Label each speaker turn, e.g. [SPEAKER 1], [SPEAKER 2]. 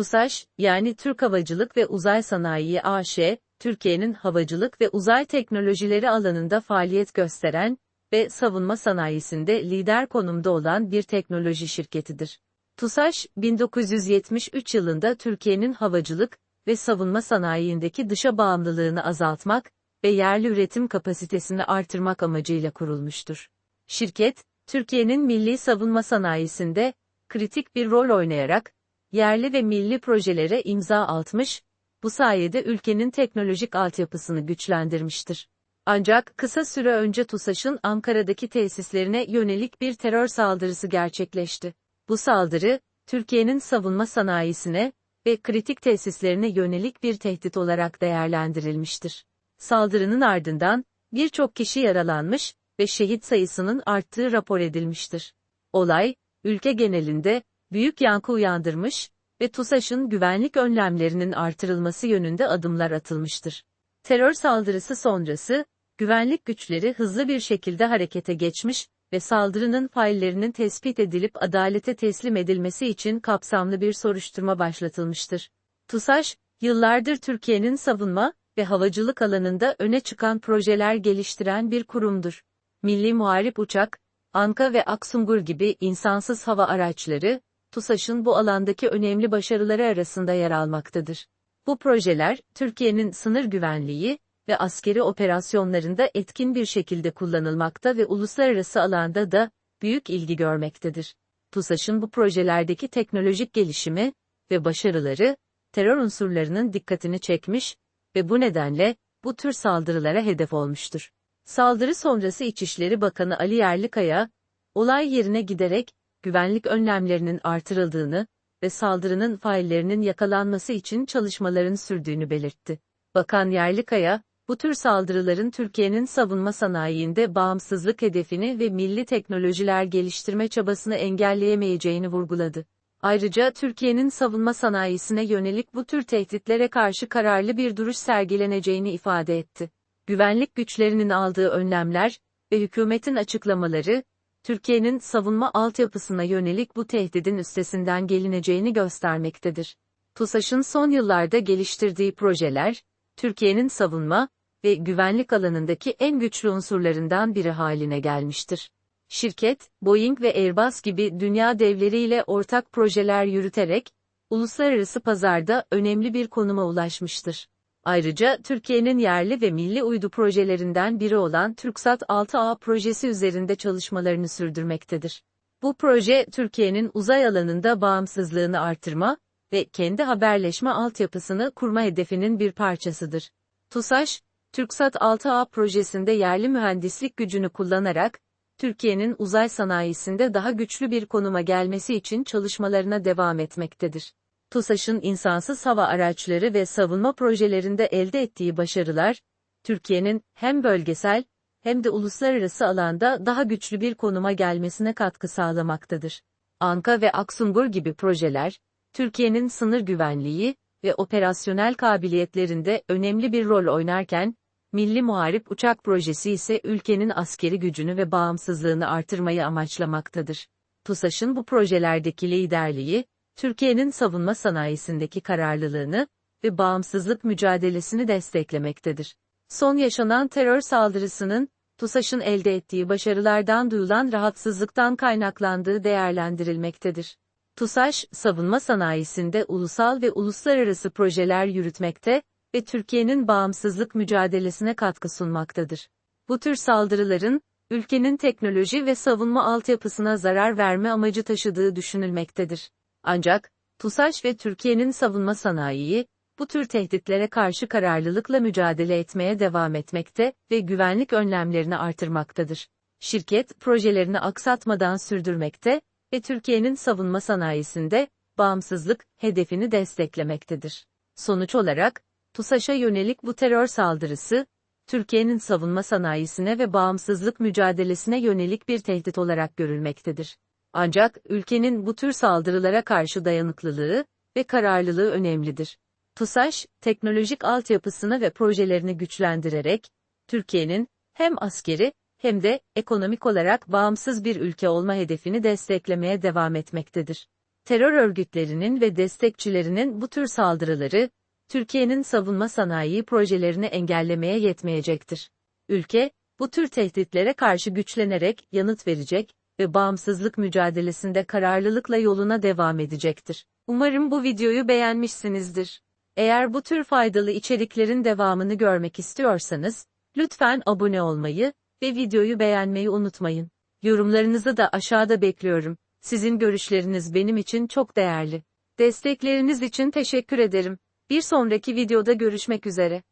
[SPEAKER 1] TUSAŞ, yani Türk Havacılık ve Uzay Sanayi AŞ, Türkiye'nin havacılık ve uzay teknolojileri alanında faaliyet gösteren ve savunma sanayisinde lider konumda olan bir teknoloji şirketidir. TUSAŞ, 1973 yılında Türkiye'nin havacılık ve savunma sanayindeki dışa bağımlılığını azaltmak ve yerli üretim kapasitesini artırmak amacıyla kurulmuştur. Şirket, Türkiye'nin milli savunma sanayisinde kritik bir rol oynayarak yerli ve milli projelere imza atmış, bu sayede ülkenin teknolojik altyapısını güçlendirmiştir. Ancak kısa süre önce TUSAŞ'ın Ankara'daki tesislerine yönelik bir terör saldırısı gerçekleşti. Bu saldırı, Türkiye'nin savunma sanayisine ve kritik tesislerine yönelik bir tehdit olarak değerlendirilmiştir. Saldırının ardından, birçok kişi yaralanmış ve şehit sayısının arttığı rapor edilmiştir. Olay, ülke genelinde, büyük yankı uyandırmış ve TUSAŞ'ın güvenlik önlemlerinin artırılması yönünde adımlar atılmıştır. Terör saldırısı sonrası, güvenlik güçleri hızlı bir şekilde harekete geçmiş ve saldırının faillerinin tespit edilip adalete teslim edilmesi için kapsamlı bir soruşturma başlatılmıştır. TUSAŞ, yıllardır Türkiye'nin savunma ve havacılık alanında öne çıkan projeler geliştiren bir kurumdur. Milli Muharip Uçak, Anka ve Aksungur gibi insansız hava araçları, TUSAŞ'ın bu alandaki önemli başarıları arasında yer almaktadır. Bu projeler, Türkiye'nin sınır güvenliği ve askeri operasyonlarında etkin bir şekilde kullanılmakta ve uluslararası alanda da büyük ilgi görmektedir. TUSAŞ'ın bu projelerdeki teknolojik gelişimi ve başarıları, terör unsurlarının dikkatini çekmiş ve bu nedenle bu tür saldırılara hedef olmuştur. Saldırı sonrası İçişleri Bakanı Ali Yerlikaya, olay yerine giderek güvenlik önlemlerinin artırıldığını ve saldırının faillerinin yakalanması için çalışmaların sürdüğünü belirtti. Bakan Yerlikaya, bu tür saldırıların Türkiye'nin savunma sanayinde bağımsızlık hedefini ve milli teknolojiler geliştirme çabasını engelleyemeyeceğini vurguladı. Ayrıca Türkiye'nin savunma sanayisine yönelik bu tür tehditlere karşı kararlı bir duruş sergileneceğini ifade etti. Güvenlik güçlerinin aldığı önlemler ve hükümetin açıklamaları, Türkiye'nin savunma altyapısına yönelik bu tehdidin üstesinden gelineceğini göstermektedir. TUSAŞ'ın son yıllarda geliştirdiği projeler, Türkiye'nin savunma ve güvenlik alanındaki en güçlü unsurlarından biri haline gelmiştir. Şirket, Boeing ve Airbus gibi dünya devleriyle ortak projeler yürüterek, uluslararası pazarda önemli bir konuma ulaşmıştır. Ayrıca Türkiye'nin yerli ve milli uydu projelerinden biri olan TürkSat 6A projesi üzerinde çalışmalarını sürdürmektedir. Bu proje Türkiye'nin uzay alanında bağımsızlığını artırma ve kendi haberleşme altyapısını kurma hedefinin bir parçasıdır. TUSAŞ, TürkSat 6A projesinde yerli mühendislik gücünü kullanarak, Türkiye'nin uzay sanayisinde daha güçlü bir konuma gelmesi için çalışmalarına devam etmektedir. TUSAŞ'ın insansız hava araçları ve savunma projelerinde elde ettiği başarılar, Türkiye'nin hem bölgesel hem de uluslararası alanda daha güçlü bir konuma gelmesine katkı sağlamaktadır. Anka ve Aksungur gibi projeler, Türkiye'nin sınır güvenliği ve operasyonel kabiliyetlerinde önemli bir rol oynarken, Milli Muharip Uçak Projesi ise ülkenin askeri gücünü ve bağımsızlığını artırmayı amaçlamaktadır. TUSAŞ'ın bu projelerdeki liderliği, Türkiye'nin savunma sanayisindeki kararlılığını ve bağımsızlık mücadelesini desteklemektedir. Son yaşanan terör saldırısının, TUSAŞ'ın elde ettiği başarılardan duyulan rahatsızlıktan kaynaklandığı değerlendirilmektedir. TUSAŞ, savunma sanayisinde ulusal ve uluslararası projeler yürütmekte ve Türkiye'nin bağımsızlık mücadelesine katkı sunmaktadır. Bu tür saldırıların, ülkenin teknoloji ve savunma altyapısına zarar verme amacı taşıdığı düşünülmektedir. Ancak, TUSAŞ ve Türkiye'nin savunma sanayiyi, bu tür tehditlere karşı kararlılıkla mücadele etmeye devam etmekte ve güvenlik önlemlerini artırmaktadır. Şirket, projelerini aksatmadan sürdürmekte ve Türkiye'nin savunma sanayisinde, bağımsızlık, hedefini desteklemektedir. Sonuç olarak, TUSAŞ'a yönelik bu terör saldırısı, Türkiye'nin savunma sanayisine ve bağımsızlık mücadelesine yönelik bir tehdit olarak görülmektedir. Ancak ülkenin bu tür saldırılara karşı dayanıklılığı ve kararlılığı önemlidir. TUSAŞ, teknolojik altyapısını ve projelerini güçlendirerek, Türkiye'nin hem askeri hem de ekonomik olarak bağımsız bir ülke olma hedefini desteklemeye devam etmektedir. terör örgütlerinin ve destekçilerinin bu tür saldırıları, Türkiye'nin savunma sanayi projelerini engellemeye yetmeyecektir. Ülke, bu tür tehditlere karşı güçlenerek yanıt verecek ve bağımsızlık mücadelesinde kararlılıkla yoluna devam edecektir. Umarım bu videoyu beğenmişsinizdir. Eğer bu tür faydalı içeriklerin devamını görmek istiyorsanız, lütfen abone olmayı ve videoyu beğenmeyi unutmayın. Yorumlarınızı da aşağıda bekliyorum. Sizin görüşleriniz benim için çok değerli. Destekleriniz için teşekkür ederim. Bir sonraki videoda görüşmek üzere.